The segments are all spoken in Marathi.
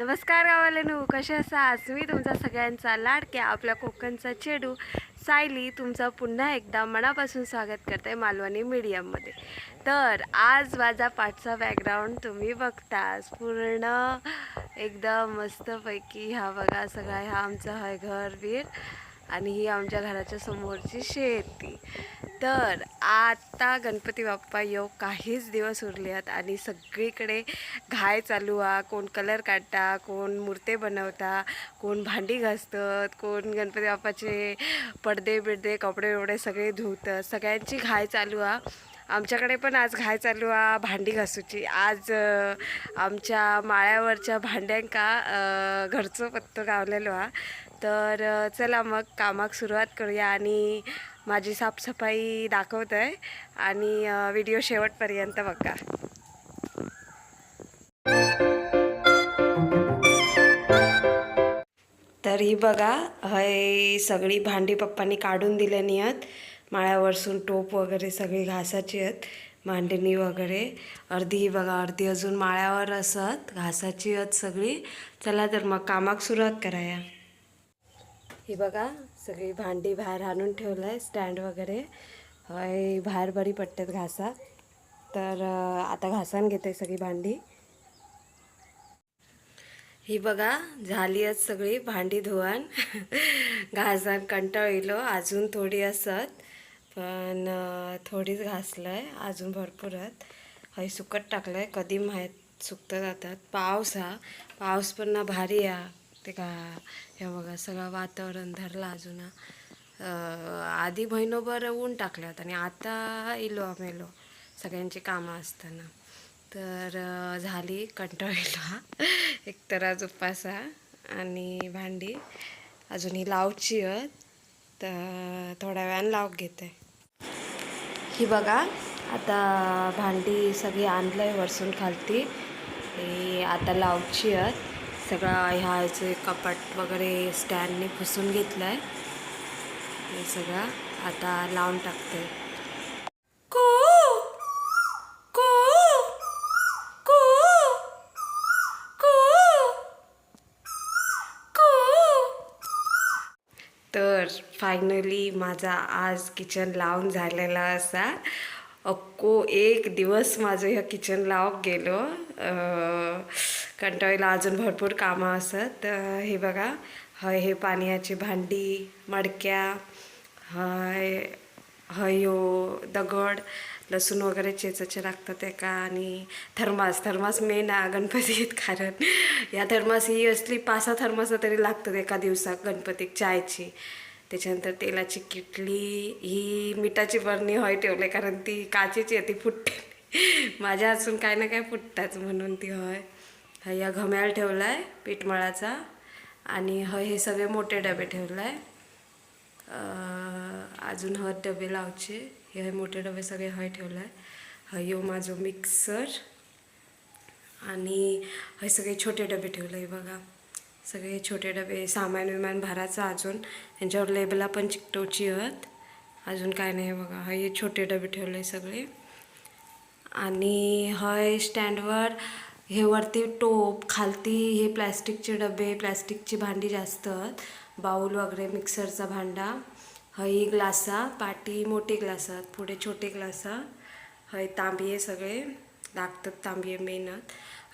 नमस्कार गावालेनू कसे असा आज मी तुमचा सगळ्यांचा लाडक्या आपल्या कोकणचा चेडू सायली तुमचं पुन्हा एकदा मनापासून स्वागत करते मालवणी मीडियममध्ये. तर आज माझा पाठचा बॅकग्राऊंड तुम्ही बघताच. पूर्ण एकदम मस्तपैकी हा बघा सगळा हा आमचं आहे घर बीर आणि ही आमच्या घराच्या समोरची शेती. तर आता गणपती बाप्पा येऊ काहीच दिवस उरले आहेत आणि सगळीकडे घाय चालू आ. कोण कलर काढता कोण मूर्ते बनवता कोण भांडी घासतात कोण गणपती बाप्पाचे पडदे बिडदे कपडे बिपडे सगळे धुतात. सगळ्यांची घाय चालू आ. आमच्याकडे पण आज घाय चालू आ भांडी घासूची. आज आमच्या माळ्यावरच्या भांड्यांका घरचं पत्तो गावलेलो हा तर चला मग कामाक सुरुवात करूया आणि माझी साफसफाई दाखवत आहे आणि व्हिडिओ शेवटपर्यंत बघा. तर ही बघा हय सगळी भांडी पप्पांनी काढून दिल्यानी आहेत माळ्यावरसून टोप वगैरे सगळी घासाची आहेत मांडणी वगैरे. अर्धी ही बघा अर्धी अजून माळ्यावर असत घासाची आहेत सगळी. चला तर मग कामाक सुरुवात कराया. ही बघा सगळी भांडी बाहेर आणून ठेवलं आहे स्टँड वगैरे. हय बाहेर बरी पडतात घासा. तर आता घासान घेते सगळी भांडी. ही बघा झाली आहेत सगळी भांडी धुवान. घासान कंटाळलो अजून थोडी असत. पण थोडीच घासलं आहे अजून भरपूर आहेत. हय सुकत टाकलं आहे कधी माहीत सुकतं जातात. पाऊस हा. पाऊस पण ना भारी हा ते का हे बघा सगळं वातावरण धरलं अजून. आधी महिनोभर ऊन टाकल्यात आणि आता इलो आमेलो सगळ्यांची कामं असताना. तर झाली कंटाळलो एक तर आज उपासा आणि भांडी. अजून ही लावची आहेत. तर थोड्या वेळानं लावूक घेते. ही बघा आता भांडी सगळी आणलं आहे वरसून खालती. आता लावची आहेत. सगळा ह्या जे कपाट वगैरे स्टँडने पुसून घेतलं आहे हे सगळं आता लावून टाकते को को को को को तर फायनली माझा आज किचन लावून झालेला असा. अक्को एक दिवस माझं ह्या किचन लावक गेलो. कंटाळीला अजून भरपूर कामं असत. तर हे बघा हय हे पाण्याची भांडी मडक्या हय हयो हो, दगड लसूण वगैरे चेचाचे लागतात एका आणि थर्मास थर्मास मेन आहे गणपतीत कारण या थर्मास ही असली पाच सहा थर्मास तरी लागतात एका दिवसात गणपतीक चायची. त्याच्यानंतर तेलाची किटली ही मिठाची बरणी हॉय ठेवले कारण ती काचेची आहे ती फुटते. माझ्या असून काय ना काय फुटतात म्हणून ती हय. हा या घम्याळ ठेवला आहे पीठमळाचा आणि हय हे सगळे मोठे डबे ठेवला आहे अजून हत डबे लावचे. हे मोठे डबे सगळे हय ठेवले आहे हयो माझो मिक्सर आणि हे सगळे छोटे डबे ठेवलं आहे बघा. सगळे छोटे डबे सामान विमान भरायचं अजून. यांच्यावर लेबला पण चिकटवची आहेत. अजून काय नाही बघा. हे छोटे डबे ठेवले सगळे. आणि हय स्टँडवर. हे वरती टोप खालती हे प्लॅस्टिकचे डबे प्लॅस्टिकची भांडी जास्त आहेत. बाऊल वगैरे मिक्सरचा भांडा. हई ग्लासा पाटी मोठे ग्लास पुढे छोटे ग्लासा. हय तांबये सगळे. लागतात तांबये मेहनत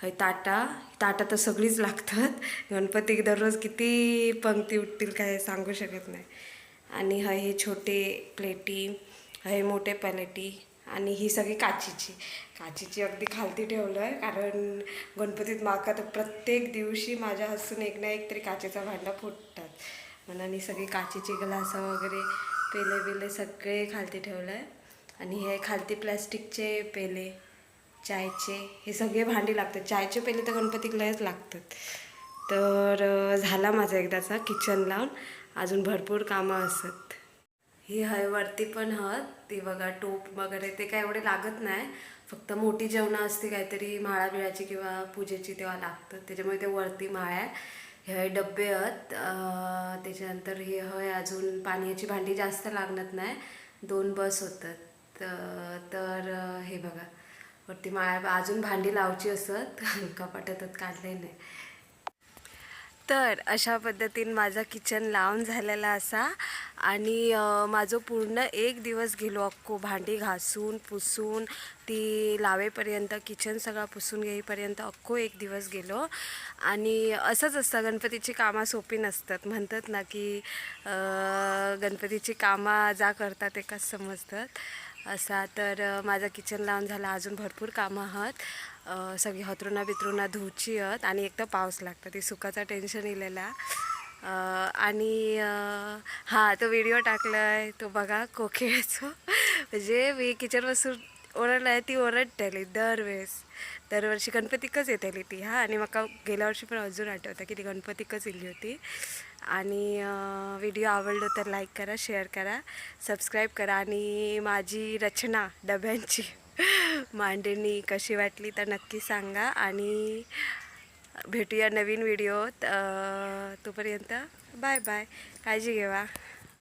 ताटा. ताटा तर सगळीच लागतात. गणपतीक दररोज किती पंक्ती उठतील काय सांगू शकत नाही. आणि हय हे छोटे प्लेटी हे मोठे प्लेटी आणि ही सगळी काचीची. काचीची अगदी खालती ठेवलं आहे कारण गणपतीत माका तर प्रत्येक दिवशी माझ्या हसून एक ना एक तरी काचेचा भांडा फुटतात. म्हणून सगळी काचेची ग्लासं वगैरे पेले बिले सगळे खालती ठेवलं आहे आणि हे खालती प्लॅस्टिकचे पेले. चायचे हे सगळे भांडी लागतात. चायचे पहिले तर गणपतीलाच लयच लागतात. तर झाला माझा एकदाचा किचन लावून. अजून भरपूर कामं असत. ही हय वरती पण हत ती बघा टोप वगैरे ते काय एवढे लागत नाही. फक्त मोठी जेवणं असते काहीतरी माळा बिळाची किंवा पूजेची तेव्हा लागतं. त्याच्यामुळे ते वरती माळ्या हे डब्बे आहेत. त्याच्यानंतर हे हय अजून पाण्याची भांडी जास्त लागणार नाही. दोन बस होतात. तर हे बघा. वरती माळ्या अजून भांडी लावची असत. कपाटातच काढले नाही तर अशा पद्धतीने माझा किचन लावून झालेला असा. आणि माझं पूर्ण एक दिवस गेलो अक्को भांडी घासून पुसून ती लावेपर्यंत किचन सगळा पुसून घेईपर्यंत अक्को एक दिवस गेलो. आणि असंच असतं गणपतीची कामं सोपी नसतात. म्हणतात ना की गणपतीची कामं जा करतात एकाच समजतात. असा तर माझं माझा किचन लावून झाला. अजून भरपूर कामं आहात. सगळी हतरुणा बितरुणा धुवची आहेत. आणि एक तर पाऊस लागतं. ती सुखाचं टेन्शन इलेला. आणि हां हा तो व्हिडिओ टाकला आहे तो बघा कोकिळेचो. म्हणजे मी किचनपासून ओरडला आहे ती ओरडतेली दरवेळेस. दरवर्षी गणपतीकच येतेली ती हा. आणि म्हाका गेल्या वर्षी पण अजून आठवतं की ती गणपतीकच इली होती. आणि व्हिडिओ आवडलो तर लाईक करा शेअर करा सबस्क्राईब करा. आणि माझी रचना डब्यांची मांडणी कशी वाटली तर नक्की सांगा. आणि भेटूया नवीन व्हिडिओत तोपर्यंत बाय बाय. काळजी घेवा.